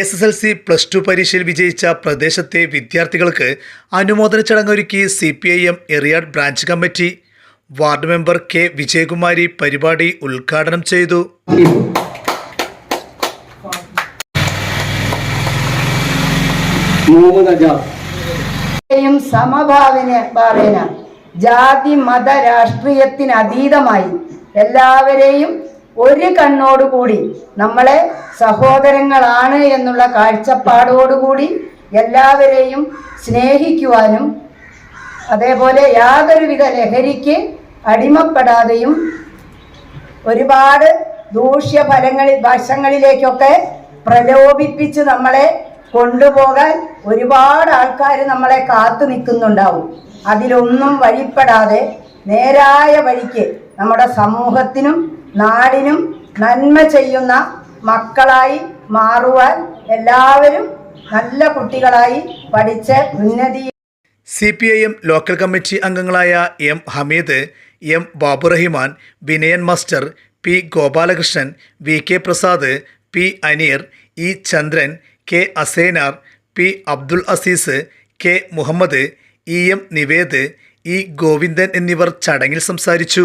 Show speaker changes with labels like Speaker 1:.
Speaker 1: S S L C plus two പരീക്ഷയിൽ വിജയിച്ച പ്രദേശത്തെ വിദ്യാർത്ഥികൾക്ക് അനുമോദന ചടങ്ങൊരുക്കി C P I M Eriyad branch committee. Ward member K Vijayakumari പരിപാടി ഉദ്ഘാടനം ചെയ്തു.
Speaker 2: സമഭാവന ജാതി മത രാഷ്ട്രീയത്തിനതീതമായി എല്ലാവരെയും ഒരു കണ്ണോടുകൂടി നമ്മളെ സഹോദരങ്ങളാണ് എന്നുള്ള കാഴ്ചപ്പാടോടുകൂടി എല്ലാവരെയും സ്നേഹിക്കുവാനും അതേപോലെ യാതൊരുവിധ ലഹരിക്ക് അടിമപ്പെടാതെയും ഒരുപാട് ദൂഷ്യഫലങ്ങളിൽ വശങ്ങളിലേക്കൊക്കെ പ്രലോഭിപ്പിച്ച് നമ്മളെ കൊണ്ടുപോകാൻ ഒരുപാട് ആൾക്കാർ നമ്മളെ കാത്തു നിൽക്കുന്നുണ്ടാവും അതിലൊന്നും വഴിപ്പെടാതെ നേരായ വഴിക്ക് നമ്മുടെ സമൂഹത്തിനും നാടിനും നന്മ ചെയ്യുന്ന മക്കളായി മാറുവാൻ എല്ലാവരും നല്ല കുട്ടികളായി പഠിച്ച് ഉന്നതി
Speaker 1: C P I M local committee അംഗങ്ങളായ M Hameed M Baburahiman Vinayan master P Gopalakrishnan V K Prasad P Aneer E Chandran K Asenar P Abdul Azeez K Muhammad E M Nived E Govindan എന്നിവർ ചടങ്ങിൽ സംസാരിച്ചു.